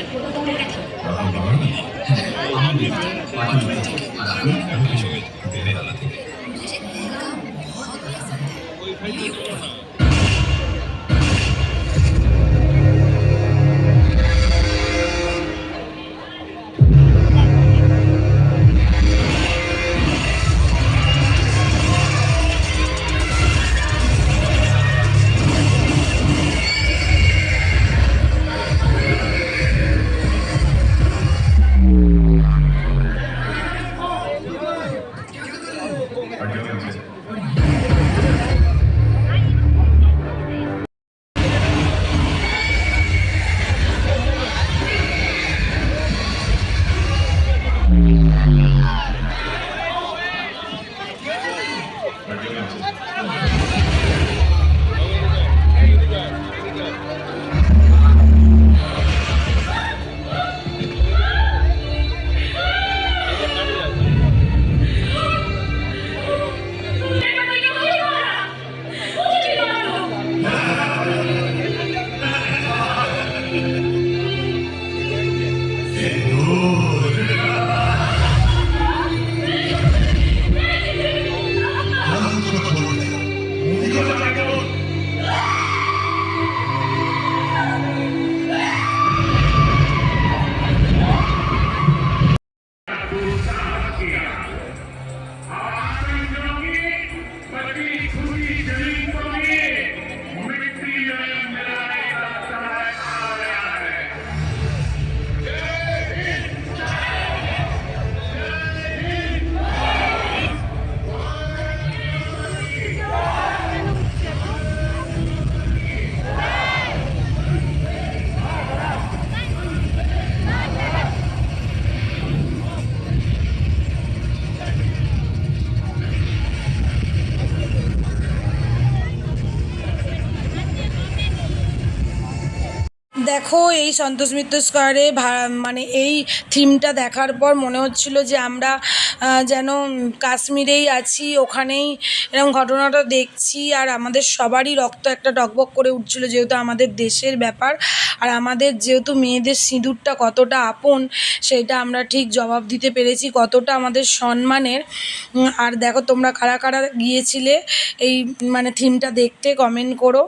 থেকে are doing this? দেখো, এই সন্তোষ মিত্র স্কোয়ারে মানে এই থিমটা দেখার পর মনে হচ্ছিল যে আমরা যেন কাশ্মীরেই আছি, ওখানেই এরকম ঘটনাটা দেখছি। আর আমাদের সবারই রক্ত একটা টকবক করে উঠছিল, যেহেতু আমাদের দেশের ব্যাপার। আর আমাদের যেহেতু মেয়েদের সিঁদুরটা কতটা আপন, সেটা আমরা ঠিক জবাব দিতে পেরেছি কতটা আমাদের সম্মানের। আর দেখো, তোমরা কারা কারা গিয়েছিলে, এই মানে থিমটা দেখতে কমেন্ট করো।